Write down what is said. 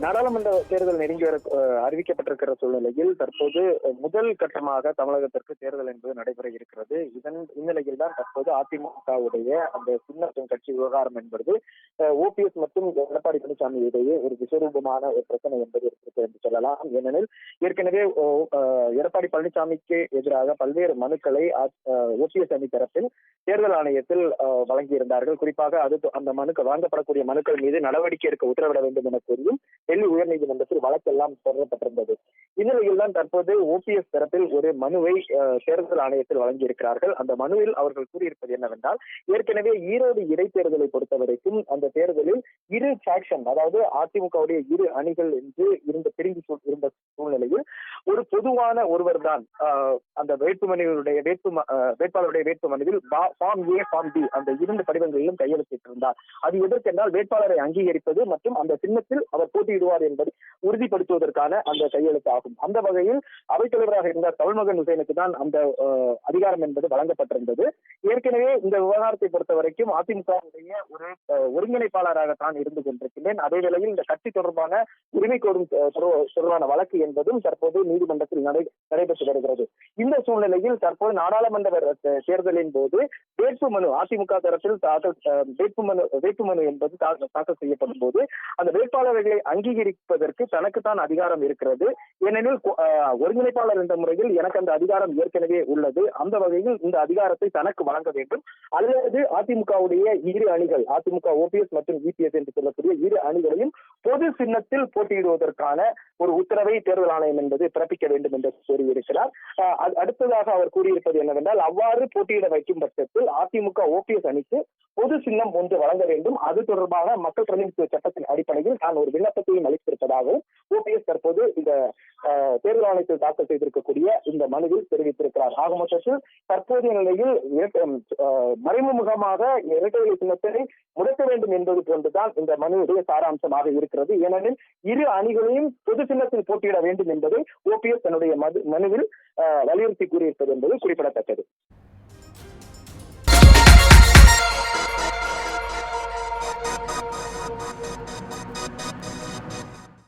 நாடாளுமன்ற தேர்தல் நெருங்கி வர அறிவிக்கப்பட்டிருக்கிற சூழ்நிலையில் தற்போது முதல் கட்டமாக தமிழகத்திற்கு தேர்தல் என்பது நடைபெற இருக்கிறது. இதன் இந்நிலையில் தான் தற்போது அதிமுகவுடைய அந்த சின்னத்தின் கட்சி விவகாரம் என்பது ஓபிஎஸ் மற்றும் எடப்பாடி பழனிசாமி இடையே ஒரு விஸ்வரூபமான ஒரு பிரச்சனை என்பது இருக்கிறது என்று சொல்லலாம். ஏனெனில் ஏற்கனவே ஓ, அஹ், எடப்பாடி பழனிசாமிக்கு எதிராக பல்வேறு மனுக்களை ஓபிஎஸ் அணி தரப்பில் தேர்தல் ஆணையத்தில் அஹ், வழங்கியிருந்தார்கள். குறிப்பாக அது அந்த மனுக்கள் வாங்கப்படக்கூடிய மனுக்கள் மீது நடவடிக்கை எடுக்க உத்தரவிட வேண்டும் என கூறியும் டெல்லி உயர்நீதிமன்றத்தில் வழக்கெல்லாம் தொடரப்பட்டிருந்தது. இந்நிலையில் தான் தற்போது ஓபிஎஸ் தரப்பில் ஒரு மனுவை தேர்தல் ஆணையத்தில் வழங்கியிருக்கிறார்கள். அந்த மனுவில் அவர்கள் கூறியிருப்பது என்னவென்றால் ஏற்கனவே ஈரோடு இடைத்தேர்தலை பொறுத்தவரைக்கும் அந்த தேர்தலில் இரு ஃபேக்ஷன் அதாவது அதிமுகவுடைய இரு அணிகள் என்று இருந்த பிரிந்து சூழ்- இருந்த சூழ்நிலையில் ஒரு பொதுவான ஒருவர் தான் அந்த வேட்புமனுடைய வேட்பு வேட்பாளருடைய வேட்புமனுவில் ஃபார்ம் ஏ ஃபார்ம் பி அந்த இரண்டு படிவங்களிலும் கையெழுத்திட்டிருந்தார். அது எதற்கென்றால் வேட்பாளரை அங்கீகரிப்பது மற்றும் அந்த சின்னத்தில் அவர் போட்டியிடுவார் என்பதை உறுதிப்படுத்துவதற்கான அந்த கையெழுத்து ஆகும் அந்த வகையில் அவைத்தலைவராக இருந்த தமிழ்மகன் ஹுசைனுக்கு தான் அந்த அதிகாரம் என்பது வழங்கப்பட்டிருந்தது. ஏற்கனவே இந்த விவகாரத்தை பொறுத்த வரைக்கும் அதிமுகவுடைய ஒரு அஹ், ஒருங்கிணைப்பாளராக தான் இருந்து கொண்டிருக்கின்றேன். அதே வேளையில் இந்த கட்சி தொடர்பான உரிமை கோரும் தொடர்பான வழக்கு என்பதும் தற்போது நீதிமன்றத்தில் நடை நடைபெற்று வருகிறது. இந்த சூழ்நிலையில் தற்போது நாடாளுமன்ற தேர்தலின் போது வேட்புமனு அதிமுக தரப்பில் தாக்கல் அஹ், வேட்புமனு வேட்புமனு என்பது தாக்கல் செய்யப்படும் போது அந்த வேட்பாளர்களை அங்கீகரிப்பதற்கு தனக்குத்தான் அதிகாரம் இருக்கிறது. ஏனெனில் ஒருங்கிணைப்பாளர் என்ற முறையில் எனக்கு அந்த அதிகாரம் ஏற்கனவே உள்ளது. அந்த வகையில் இந்த அதிகாரத்தை தனக்கு வழங்க வேண்டும். அல்லது அதிமுகவுடைய இரு அணிகள் அதிமுக ஓபிஎஸ் மற்றும் இபிஎஸ் என்று சொல்லக்கூடிய இரு அணிகளையும் பொது சின்னத்தில் போட்டியிடுவதற்கான ஒரு உத்தரவை தேர்தல் ஆணையம் என்பது பிறப்பிக்க வேண்டும் என்று கூறியிருக்கிறார். அடுத்ததாக அவர் கூறியிருப்பது என்னவென்றால் அவ்வாறு போட்டியிட வைக்கும் பட்சத்தில் அதிமுக ஓபிஎஸ் அணிக்கு பொது சின்னம் ஒன்று வழங்க வேண்டும். அது தொடர்பான மக்கள் பிரதிநிதித்துவ சட்டத்தின் அடிப்படையில் நான் ஒரு விண்ணப்பத்தையும் அளித்திருப்பதாகவும் ஓபிஎஸ் தற்போது இந்த தேர்தல் ஆணையத்தில் தாக்கல் செய்திருக்கக்கூடிய இந்த மனுவில் தெரிவித்திருக்கிறார். ஆக மொத்தத்தில் தற்போதைய நிலையில் மறைமுகமாக இரட்டை சின்னத்தை முடக்க வேண்டும் என்பது போன்றுதான் இந்த மனுவுடைய சாராம்சமாக இருக்கிறது. ஏனெனில் இரு அணிகளையும் பொது சின்னத்தில் போட்டியிட வேண்டும் என்பதை ஓபிஎஸ் தன்னுடைய மனுவில் வலியுறுத்தி கூறியிருப்பது என்பது குறிப்பிடத்தக்கது.